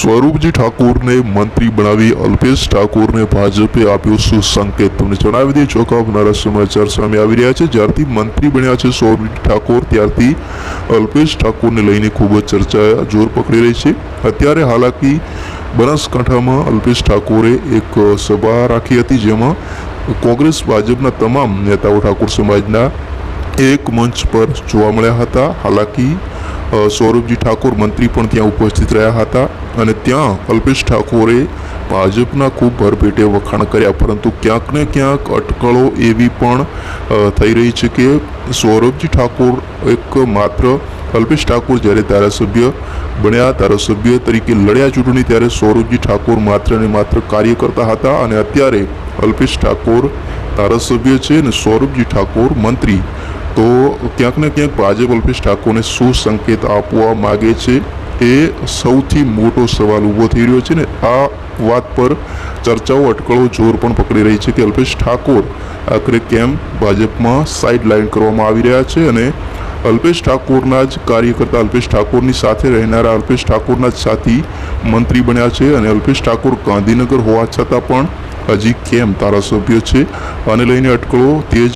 સ્વરૂપજી ઠાકોરને મંત્રી બનાવી અલ્પેશ ઠાકોરને ભાજપે આપ્યો સુસંકેત. તમને જણાવી દઈએ ચોંકાવનારા સમાચાર સામે આવી રહ્યા છે. જ્યારથી મંત્રી બન્યા છે સ્વરૂપજી ઠાકોર, ત્યારથી અલ્પેશ ઠાકોરને લઈને ખૂબ જ ચર્ચા જોર પકડી રહી છે. અત્યારે હાલાકી બનાસકાંઠામાં અલ્પેશ ઠાકોરે એક સભા રાખી હતી, જેમાં કોંગ્રેસ ભાજપના તમામ નેતાઓ ઠાકોર સમાજના એક મંચ પર જોવા મળ્યા હતા. હાલાકી સૌરભજી ઠાકોર મંત્રી પણ ત્યાં ઉપસ્થિત રહ્યા હતા અને ત્યાં અલ્પેશ ઠાકોરે ભાજપના ખૂબ ભરપેટે વખાણ કર્યા, પરંતુ ક્યાંક ને ક્યાંક અટકળો એવી પણ થઈ રહી છે કે સૌરભજી ઠાકોર એક માત્ર અલ્પેશ ઠાકોર જ્યારે ધારાસભ્ય બન્યા, ધારાસભ્ય તરીકે લડ્યા ચૂંટણી ત્યારે સૌરભજી ઠાકોર માત્ર ને માત્ર કાર્ય કરતા હતા અને અત્યારે અલ્પેશ ઠાકોર ધારાસભ્ય છે અને સૌરભજી ઠાકોર મંત્રી. તો ક્યાંક ને ક્યાંક ભાજપ અલ્પેશ ઠાકોરને શું સંકેત આપવા માગે છે એ સૌથી મોટો સવાલ ઊભો થઈ રહ્યો છે ને આ વાત પર ચર્ચાઓ અટકળો જોર પણ પકડી રહી છે કે અલ્પેશ ઠાકોર આખરે કેમ ભાજપમાં સાઇડ લાઇન કરવામાં આવી રહ્યા છે અને અલ્પેશ ઠાકોરના જ કાર્યકર્તા અલ્પેશ ઠાકોરની સાથે રહેનારા અલ્પેશ ઠાકોરના જ સાથી મંત્રી બન્યા છે અને અલ્પેશ ઠાકોર ગાંધીનગર હોવા છતાં પણ હજી કેમ ધારાસભ્ય છે? આને લઈને અટકળો તેજ